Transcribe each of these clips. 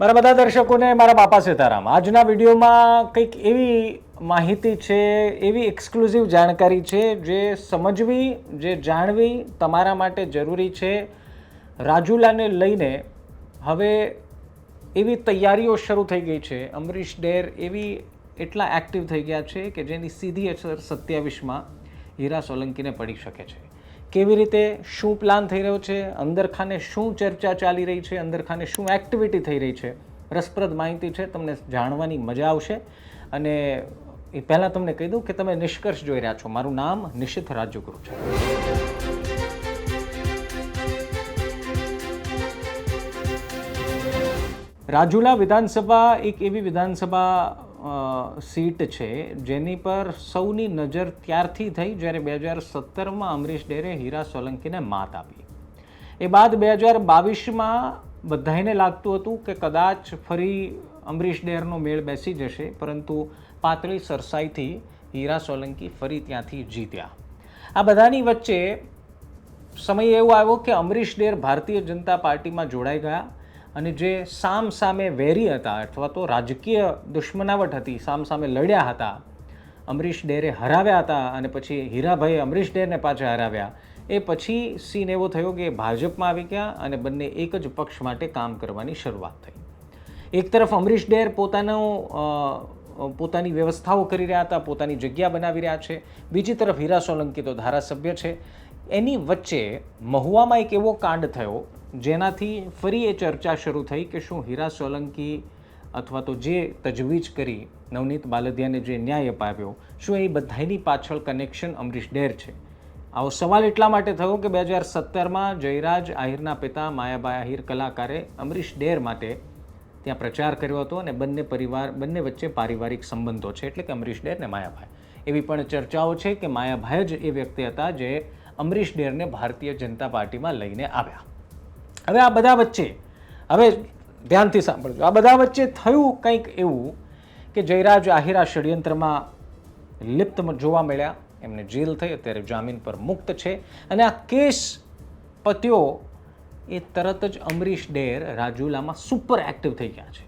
મારા બધા દર્શકોને મારા બાપા સીતારામ, આજના વિડીયોમાં કંઈક એવી માહિતી છે, એવી એક્સક્લુઝિવ જાણકારી છે, જે સમજવી, જે જાણવી તમારા માટે જરૂરી છે. રાજુલાને લઈને હવે એવી તૈયારીઓ શરૂ થઈ ગઈ છે. અમરીશ ડેર એવી એટલા એક્ટિવ થઈ ગયા છે કે જેની સીધી અસર સત્યાવીસમાં હીરા સોલંકીને પડી શકે છે. કેવી રીતે શું પ્લાન થઈ રહ્યો છે અંદરખાને શું ચર્ચા ચાલી રહી છે અંદરખાને શું એક્ટિવિટી થઈ રહી છે, રસપ્રદ માહિતી છે, તમને જાણવાની મજા આવશે. અને એ પહેલાં તમને કહી દઉં કે તમે નિષ્કર્ષ જોઈ રહ્યા છો. મારું નામ નિશિત રાજુગુરુ છે. રાજુલા વિધાનસભા એક એવી વિધાનસભા સીટ છે, જેની પર સૌની નજર ત્યારથી થઈ જ્યારે બે હજાર સત્તરમાં અમરીશ ડેરે હીરા સોલંકીને માત આપી. એ બાદ બે હજાર બાવીસમાં બધાને લાગતું હતું કે કદાચ ફરી અમરીશ ડેરનો મેળ બેસી જશે, પરંતુ પાતળી સરસાઈથી હીરા સોલંકી ફરી ત્યાંથી જીત્યા. આ બધાની વચ્ચે સમય એવો આવ્યો કે અમરીશ ડેર ભારતીય જનતા પાર્ટીમાં જોડાઈ ગયા. અને જે સામ સામે વેરી હતા અથવા તો રાજકીય દુશ્મનાવટ હતી, સામ સામે લડ્યા હતા, અમરીશ ડેરે હરાવ્યા હતા અને પછી હીરાભાઈએ અમરીશ ડેરને પાછા હરાવ્યા, એ પછી સીન એવો થયો કે ભાજપમાં આવી ગયા અને બંને એક જ પક્ષ માટે કામ કરવાની શરૂઆત થઈ. એક તરફ અમરીશ ડેર પોતાનો પોતાની વ્યવસ્થાઓ કરી રહ્યા હતા, પોતાની જગ્યા બનાવી રહ્યા છે. બીજી તરફ હીરા સોલંકી તો ધારાસભ્ય છે. એની વચ્ચે મહુવામાં એક એવો કાંડ થયો જેનાથી ફરી એ ચર્ચા શરૂ થઈ કે શું હીરા સોલંકી અથવા તો જે તજવીજ કરી નવનીત બાલદિયાને જે ન્યાય અપાવ્યો, શું એ બધાની પાછળ કનેક્શન અમરીશ ડેર છે? આવો સવાલ એટલા માટે થયો કે બે હજાર સત્તરમાં જયરાજ આહિરના પિતા માયાભાઈ આહિર કલાકારે અમરીશ ડેર માટે ત્યાં પ્રચાર કર્યો હતો અને બંને પરિવાર, બંને વચ્ચે પારિવારિક સંબંધો છે એટલે કે અમરીશ ડેર ને માયાભાઈ એવી પણ ચર્ચાઓ છે કે માયાભાઈ જ એ વ્યક્તિ હતા જે અમરીશ ડેરને ભારતીય જનતા પાર્ટીમાં લઈને આવ્યા. હવે આ બધા વચ્ચે, હવે ધ્યાનથી સાંભળજો. આ બધા વચ્ચે થયું કંઈક એવું કે જયરાજ આહિરા ષડયંત્રમાં લિપ્ત જોવા મળ્યા. એમને જેલ થઈ, અત્યારે જામીન પર મુક્ત છે. અને આ કેસ પત્યો એ તરત જ અમરીશ ડેર રાજુલામાં સુપર એક્ટિવ થઈ ગયા છે.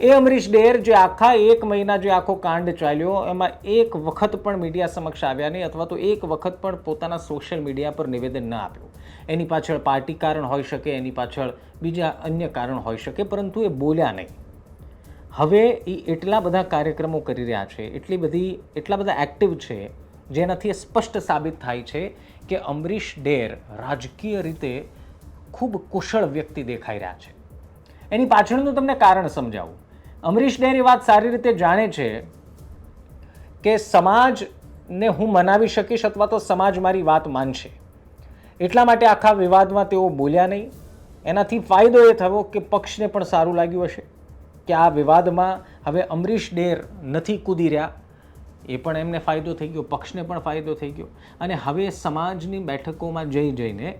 એ અમરીશ ડેર જે આખા એક મહિના જે આખો કાંડ ચાલ્યો, એમાં એક વખત પણ મીડિયા સમક્ષ આવ્યા નહીં અથવા તો એક વખત પણ પોતાના સોશિયલ મીડિયા પર નિવેદન ન આપ્યું. એની પાછળ પાર્ટી કારણ હોઈ શકે, એની પાછળ બીજા અન્ય કારણ હોઈ શકે, પરંતુ એ બોલ્યા નહીં. હવે એ એટલા બધા કાર્યક્રમો કરી રહ્યા છે, એટલી બધી, એટલા બધા એક્ટિવ છે, જેનાથી એ સ્પષ્ટ સાબિત થાય છે કે અમરીશ ડેર રાજકીય રીતે ખૂબ કુશળ વ્યક્તિ દેખાઈ રહ્યા છે. એની પાછળનું તમને કારણ સમજાવું. અમરીશ એ વાત સારી રીતે જાણે છે કે સમાજને હું મનાવી શકીશ અથવા તો સમાજ મારી વાત માનશે. એટલા માટે આખા વિવાદમાં તેઓ બોલ્યા નહીં. એનાથી ફાયદો એ થયો કે પક્ષને પણ સારું લાગ્યું હશે કે આ વિવાદમાં હવે અમરીશ ડેર નથી કૂદી રહ્યા. એ પણ એમને ફાયદો થઈ ગયો, પક્ષને પણ ફાયદો થઈ ગયો. અને હવે સમાજની બેઠકોમાં જઈ જઈને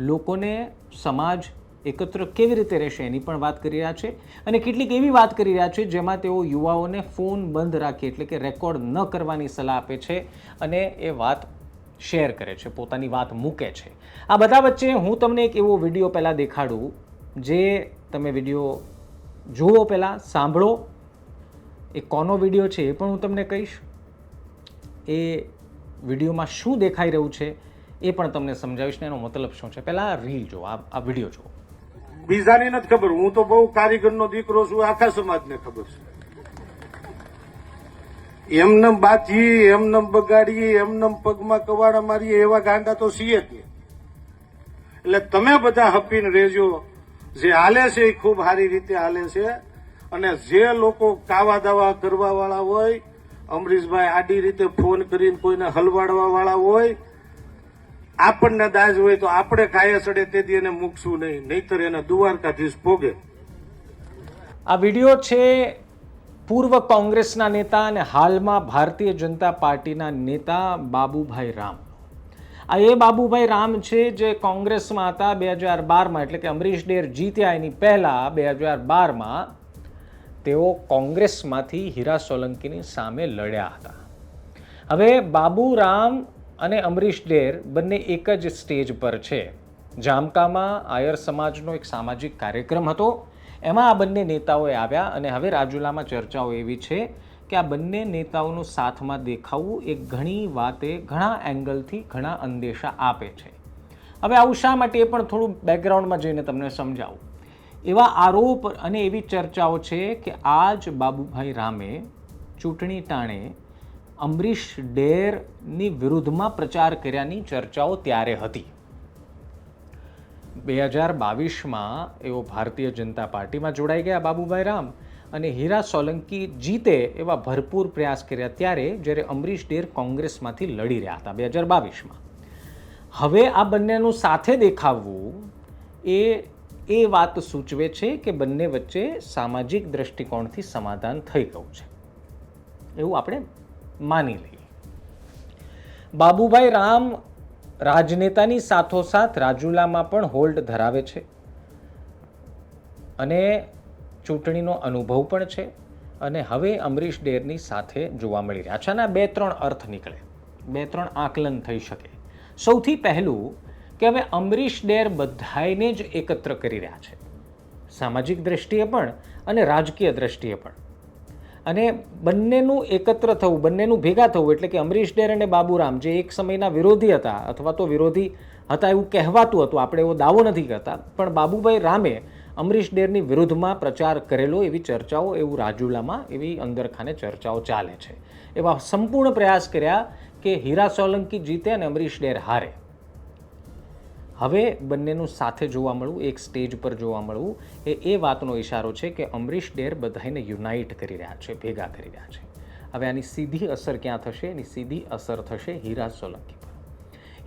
લોકોને સમાજ એકત્ર કેવી રીતે રહેશે એની પણ વાત કરી રહ્યા છે. અને કેટલીક એવી વાત કરી રહ્યા છે જેમાં તેઓ યુવાઓને ફોન બંધ રાખે એટલે કે રેકોર્ડ ન કરવાની સલાહ આપે છે અને એ વાત શેર કરે છે, પોતાની વાત મૂકે છે. આ બધા વચ્ચે હું તમને એક એવો વીડિયો પહેલાં દેખાડું, જે તમે વીડિયો જુઓ પહેલાં, સાંભળો. એ કોનો વીડિયો છે એ પણ હું તમને કહીશ. એ વિડીયોમાં શું દેખાઈ રહ્યું છે એ પણ તમને સમજાવીશ ને એનો મતલબ શું છે. પહેલાં રીલ જુઓ, આ આ વીડિયો જુઓ. બીજાની નથી ખબર. હું તો બહુ કારીગરનો દીકરો છું, આખા સમાજને ખબર છે. એમનેમ બાચી એમને બગાડીએ એમને પગમાં કવાડા મારીએ, એવા ગાંડા તો છીએ જ એટલે તમે બધા હપીને રહેજો. જે હાલે છે એ ખૂબ સારી રીતે હાલે છે. અને જે લોકો કાવા દાવા કરવા વાળા હોય, અમરીશભાઈ આડી રીતે ફોન કરીને કોઈને હલવાડવા વાળા હોય આપણને દાજ હોય તો આપણે કાયા સડે તેથી એને મૂકશું નહીં. નહીતર એને દ્વારકાધીશ ભોગે. આ વીડિયો છે પૂર્વ કોંગ્રેસના નેતા અને હાલમાં ભારતીય જનતા પાર્ટીના નેતા બાબુભાઈ રામ. આ એ બાબુભાઈ રામ છે જે કોંગ્રેસમાં હતા બે હજાર બારમાં, એટલે કે અમરીશ ડેર જીત્યા એની પહેલાં બે હજાર બારમાં તેઓ કોંગ્રેસમાંથી હીરા સોલંકીની સામે લડ્યા હતા. હવે બાબુરામ અને અમરીશ ડેર બંને એક જ સ્ટેજ પર છે. જામકામાં આયર સમાજનો એક સામાજિક કાર્યક્રમ હતો. એમાં આ બંને નેતાઓએ આવ્યા અને હવે રાજુલામાં ચર્ચાઓ એવી છે કે આ બંને નેતાઓનું સાથમાં દેખાવું એ ઘણી વાતે ઘણા એંગલથી ઘણા અંદેશા આપે છે. હવે આવું શા માટે એ પણ થોડું બેકગ્રાઉન્ડમાં જઈને તમને સમજાવું. એવા આરોપ અને એવી ચર્ચાઓ છે કે આ જ બાબુભાઈ રામે ચૂંટણી ટાણે અમરીશ ડેરની વિરુદ્ધમાં પ્રચાર કર્યાની ચર્ચાઓ ત્યારે હતી. બે હજાર બાવીસમાં એઓ ભારતીય જનતા પાર્ટીમાં જોડાઈ ગયા બાબુભાઈ રામ અને હીરા સોલંકી જીતે એવા ભરપૂર પ્રયાસ કર્યા ત્યારે જ્યારે અમરીશ ડેર કોંગ્રેસમાંથી લડી રહ્યા હતા બે હજાર બાવીસમાં. હવે આ બંનેનું સાથે દેખાવવું એ એ વાત સૂચવે છે કે બંને વચ્ચે સામાજિક દ્રષ્ટિકોણથી સમાધાન થઈ ગયું છે. એવું આપણે માની લઈએ. બાબુભાઈ રામ રાજનેતાની સાથોસાથ રાજુલામાં પણ હોલ્ડ ધરાવે છે અને ચૂંટણીનો અનુભવ પણ છે અને હવે અમરીશ ડેરની સાથે જોવા મળી રહ્યા છે અને બે ત્રણ અર્થ નીકળે. બે ત્રણ આકલન થઈ શકે. સૌથી પહેલું કે હવે અમરીશ ડેર બધાને જ એકત્ર કરી રહ્યા છે. સામાજિક દ્રષ્ટિએ પણ અને રાજકીય દ્રષ્ટિએ પણ. અને બંનેનું એકત્ર થવું, બંનેનું ભેગા થવું એટલે કે અમરીશ ડેર અને બાબુરામ જે એક સમયના વિરોધી હતા અથવા તો વિરોધી હતા એવું કહેવાતું હતું, આપણે એવો દાવો નથી કરતા. પણ બાબુભાઈ રામે અમરીશ ડેરની વિરુદ્ધમાં પ્રચાર કરેલો, એવી ચર્ચાઓ, એવું રાજુલામાં, એવી અંદરખાને ચર્ચાઓ ચાલે છે. એવા સંપૂર્ણ પ્રયાસ કર્યા કે હીરા સોલંકી જીતે અને અમરીશ ડેર હારે. હવે બંનેનું સાથે જોવા મળવું, એક સ્ટેજ પર જોવા મળવું, એ એ વાતનો ઇશારો છે કે અમરીશ ડેર બધાને યુનાઇટ કરી રહ્યા છે, ભેગા કરી રહ્યા છે. હવે આની સીધી અસર ક્યાં થશે? એની સીધી અસર થશે હીરા સોલંકી પર.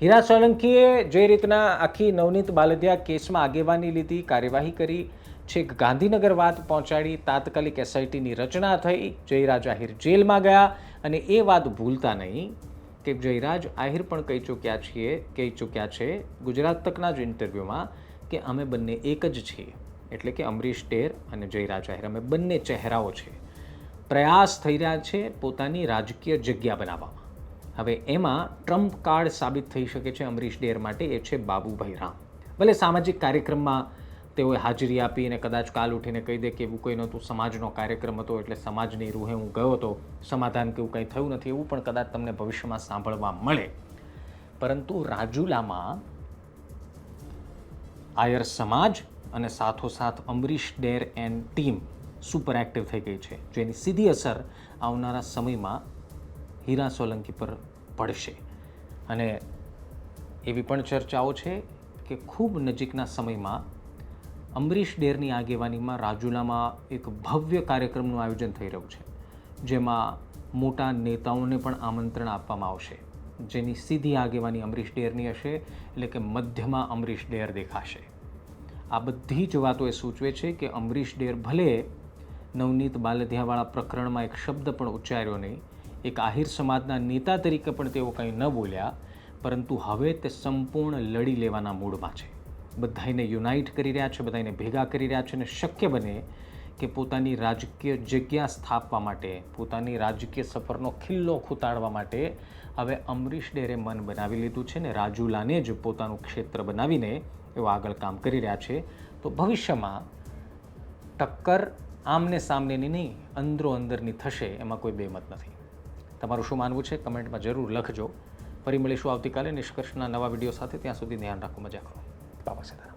હીરા સોલંકીએ જે રીતના આખી નવનીત બાલદિયા કેસમાં આગેવાની લીધી, કાર્યવાહી કરી, છેક ગાંધીનગર વાત પહોંચાડી, તાત્કાલિક એસઆઈટીની રચના થઈ, જયરાજ આહિર જેલમાં ગયા અને એ વાત ભૂલતા નહીં. કે જયરાજ આહિર પણ કહી ચૂક્યા છીએ, કહી ચૂક્યા છે ગુજરાત તકના જ ઇન્ટરવ્યૂમાં કે અમે બંને એક જ છીએ. એટલે કે અમરીશ ડેર અને જયરાજ આહિર, અમે બંને ચહેરાઓ છે. પ્રયાસ થઈ રહ્યા છે પોતાની રાજકીય જગ્યા બનાવવામાં. હવે એમાં ટ્રમ્પ કાર્ડ સાબિત થઈ શકે છે અમરીશ ડેર માટે, એ છે બાબુભાઈ રામ. ભલે સામાજિક કાર્યક્રમમાં તેઓએ હાજરી આપી અને કદાચ કાલ ઉઠીને કહી દે કે એવું કંઈ નહોતું, સમાજનો કાર્યક્રમ હતો એટલે સમાજની રૂહે હું ગયો હતો. સમાધાન કે એવું કંઈ થયું નથી એવું પણ કદાચ તમને ભવિષ્યમાં સાંભળવા મળે. પરંતુ રાજુલામાં આયર સમાજ અને સાથોસાથ Amrish, Der and team super active થઈ ગઈ છે જેની સીધી અસર આવનારા સમયમાં હીરા સોલંકી પર પડશે. અને એવી પણ ચર્ચાઓ છે કે ખૂબ નજીકના સમયમાં અમરીશ ડેરની આગેવાનીમાં રાજુલામાં એક ભવ્ય કાર્યક્રમનું આયોજન થઈ રહ્યું છે, જેમાં મોટા નેતાઓને પણ આમંત્રણ આપવામાં આવશે. જેની સીધી આગેવાની અમરીશ ડેરની હશે, એટલે કે મધ્યમાં અમરીશ ડેર દેખાશે. આ બધી જ વાતો એ સૂચવે છે કે અમરીશ ડેર ભલે નવનીત બાલધિયાવાળા પ્રકરણમાં એક શબ્દ પણ ઉચ્ચાર્યો નહીં, એક આહિર સમાજના નેતા તરીકે પણ તેઓ કંઈ ન બોલ્યા, પરંતુ હવે તે સંપૂર્ણ લડી લેવાના મૂડમાં છે. બધાને યુનાઇટ કરી રહ્યા છે બધાને ભેગા કરી રહ્યા છે અને શક્ય બને કે પોતાની રાજકીય જગ્યા સ્થાપવા માટે, પોતાની રાજકીય સફરનો ખિલ્લો ખૂતાડવા માટે હવે અમરીશ ડેરે મન બનાવી લીધું છે ને રાજુલાને જ પોતાનું ક્ષેત્ર બનાવીને એવો આગળ કામ કરી રહ્યા છે. તો ભવિષ્યમાં ટક્કર આમને સામનેની નહીં, અંદરો અંદરની થશે એમાં કોઈ બેમત નથી. તમારું શું માનવું છે? કમેન્ટમાં જરૂર લખજો. ફરી મળીશું આવતીકાલે નિષ્કર્ષના નવા વીડિયો સાથે. ત્યાં સુધી ધ્યાન રાખો મજા કરો. બાબા સીતારામ